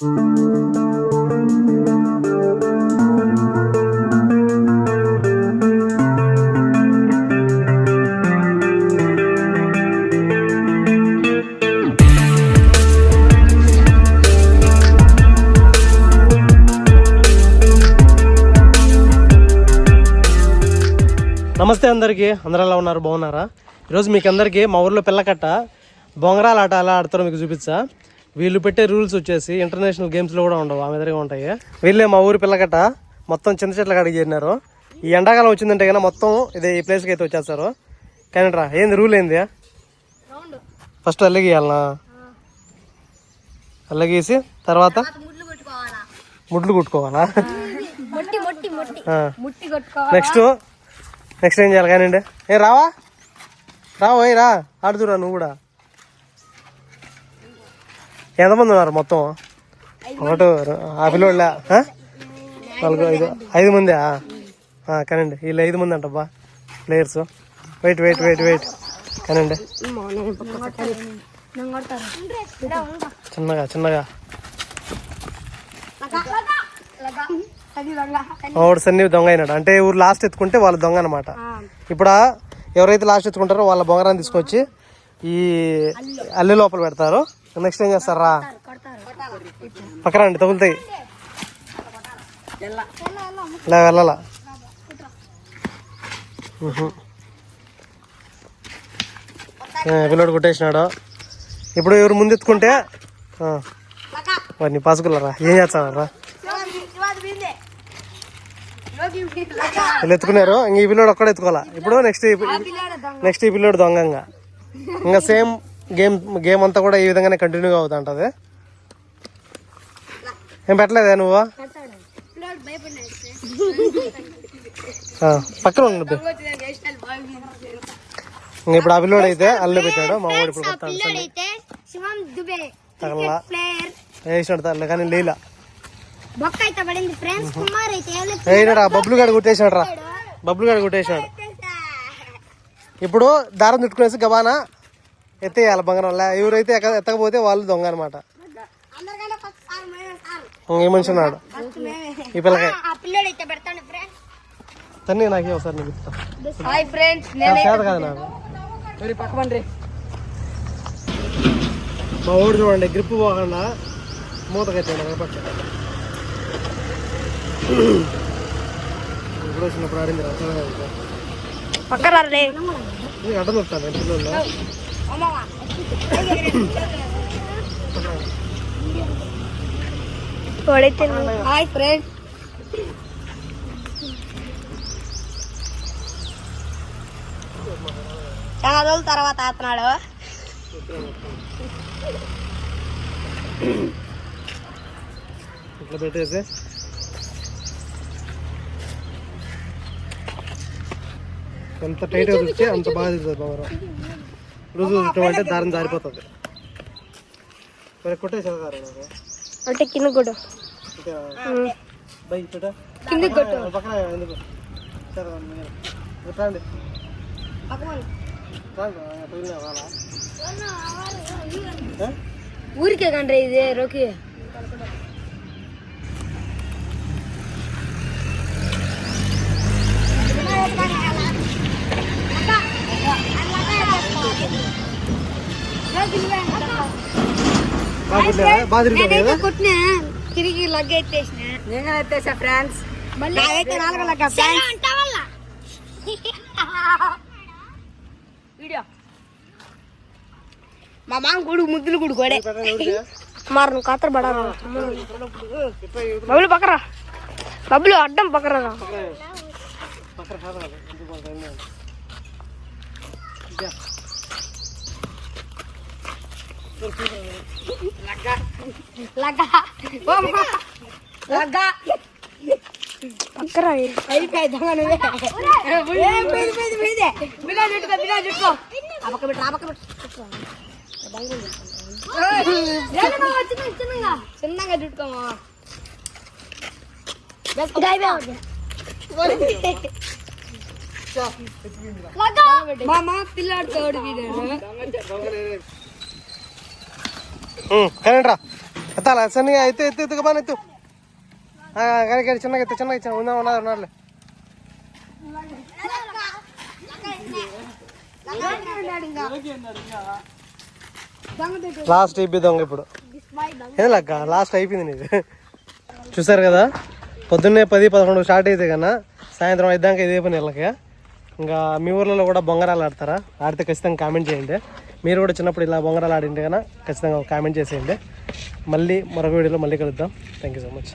నమస్తే అందరికీ. అందరూ ఎలా ఉన్నారు? బాగున్నారా? ఈరోజు మీకు అందరికీ మా ఊర్లో పిల్లకట్ట బొంగరాల ఆట ఎలా ఆడతారో మీకు చూపించా వీళ్ళు పెట్టే రూల్స్ వచ్చేసి ఇంటర్నేషనల్ గేమ్స్లో కూడా ఉండవు ఆ విధంగా ఉంటాయి. వీళ్ళే మా ఊరి పిల్లకట్ట మొత్తం చిన్న చెట్ల కాడికి చేరినారు. ఈ ఎండాకాలం వచ్చిందంటే కన్నా మొత్తం ఇదే ఈ ప్లేస్కి అయితే వచ్చేస్తారు. కానీ రా ఏంది రూల్ ఏంది? ఫస్ట్ అల్లగీయాలనా? అల్లగీసి తర్వాత ముడ్లు కొట్టుకోవాలా? నెక్స్ట్ నెక్స్ట్ ఏం చేయాలి? కానివ్వండి. ఏ రావా? రావా ఓయ్ రా. ఆడుతురా నువ్వు కూడా. ఎంతమంది ఉన్నారు మొత్తం? ఒకటి ఆ పిల్లోళ్ళ నాలుగు ఐదు ఐదు మంది కానండి. వీళ్ళు ఐదు మంది అంటబ్బా players. Wait wait wait wait కానండి. చిన్నగా చిన్నగా. ఒకడు సన్ని దొంగ అయినాడు. అంటే ఊరు లాస్ట్ ఎత్తుకుంటే వాళ్ళు దొంగ అనమాట ఇప్పుడు ఎవరైతే లాస్ట్ ఎత్తుకుంటారో వాళ్ళ బొంగరాన్ని తీసుకొచ్చి ఈ అల్లి లోపల పెడతారు. నెక్స్ట్ ఏం చేస్తారా? పక్కన అండి తగులుతాయి. ఇలా వెళ్ళాల? పిల్లడు కొట్టేసినాడు. ఇప్పుడు ఎవరు ముందు ఎత్తుకుంటే? వాడిని పాసుకున్నారా? ఏం చేస్తారా వీళ్ళు ఎత్తుకున్నారు. ఇంక ఈ పిల్లోడు ఒక్కడే ఎత్తుకోవాలా? ఇప్పుడు నెక్స్ట్ నెక్స్ట్ ఈ పిల్లోడు దొంగంగా. ఇంకా సేమ్ గేమ్ గేమ్ అంతా కూడా ఈ విధంగానే కంటిన్యూగా అవుతుంటది. ఏం పెట్టలేదా నువ్వు? పక్కన ఉండదు ఇప్పుడు ఆ పిల్లోడు అయితే అల్లు పెట్టాడు మా వాడు ఇప్పుడు వేసినాడు తల్లి కానీ లీలా. బొక్క ఆ బబ్బులు గాడు కొట్టేసినాడు రా. బబ్బులు గాడు కొట్టేసినాడు. ఇప్పుడు దారం చుట్టుకునేసి గబానా. ఎత్తేయాలి బంగారం. లే ఎవరైతే ఎక్క ఎత్తకపోతే వాళ్ళు దొంగ అనమాట ఏ మనిషి ఉన్నాడు ఈ పిల్లకాయ తన్ని నాకే ఒకసారి నీకు ఇస్తా. హాయ్ ఫ్రెండ్స్ నాకు చేత కాదు నాకు. మా ఊడు చూడండి గ్రిప్ పోకుండా మూతకైతే పట్టు ఇప్పుడు వచ్చినప్పుడు ఆడింది రే నీకు అడ్డం వస్తాను పిల్లలు హాయ్ ఫ్రెండ్ చాలా రోజుల తర్వాత ఆతున్నాడు ఇట్లా పెట్టేసి. ఎంత టైట్ చుట్టి అంత బాగా తిరుగుతుంది బంగారం. లూజు అంటే దారం జారిపోతుంది. మరి కొట్టేసారు నాకు. అంటే కింద కొట్టు. ఇంకా బై చూడ కింద కొట్టు. పక్కన ఎందుకు? సరే ఊరికే కండ్రి ఇది రోకి. బాగా బాగా తిరుగుతుంది కదా కొట్టినా తిరిగి లగ్ ఎత్తేసిన నేను ఎత్తేసా ఫ్రాన్స్ మళ్ళీ అయితే నాలుగు లగ్గ వీడియో మా మామ కొడుకు ముద్దులు కొడు కొడే మరి నువ్వు కత్తరు పడా బబ్బులు పక్కరా బబ్బులు అడ్డం పక్కరా పక్కన లగ్గ లగ్గ పక్కరా అయిపోయి దొంగ నువ్వే బిలా చుట్టుకో బిలా చుట్టుకో ఆ పక్క పెట్టు ఆ పక్క పెట్టు చిన్నగా చుట్టుకో మామ పిల్లాడు తోడు ఉమ్, కరెంట్ రా ఎత్తాలా సన్నగా ఎత్తు ఎత్తు ఎత్తుకు బాగా ఎత్తు. కానీ కానీ చిన్నగా ఎత్తు చిన్నగా ఇచ్చా ఉందా ఉన్నది ఉన్నారులే లాస్ట్ అయిపోద్దాం ఇప్పుడు. ఏం లెక్క లాస్ట్ అయిపోయింది నీది. చూసారు కదా? పొద్దున్నే పది పదకొండు స్టార్ట్ అయితే కన్నా సాయంత్రం అయిద్దాక ఇదే పని వెళ్ళక. ఇంకా మీ ఊర్లలో కూడా బొంగరాలు ఆడతారా? ఆడితే ఖచ్చితంగా కామెంట్ చేయండి. మీరు కూడా చిన్నప్పుడు ఇలా బొంగరాలు ఆడింటే కన్నా ఖచ్చితంగా కామెంట్ చేసేయండి. మళ్ళీ మరొక వీడియోలో మళ్ళీ కలుద్దాం. Thank you so much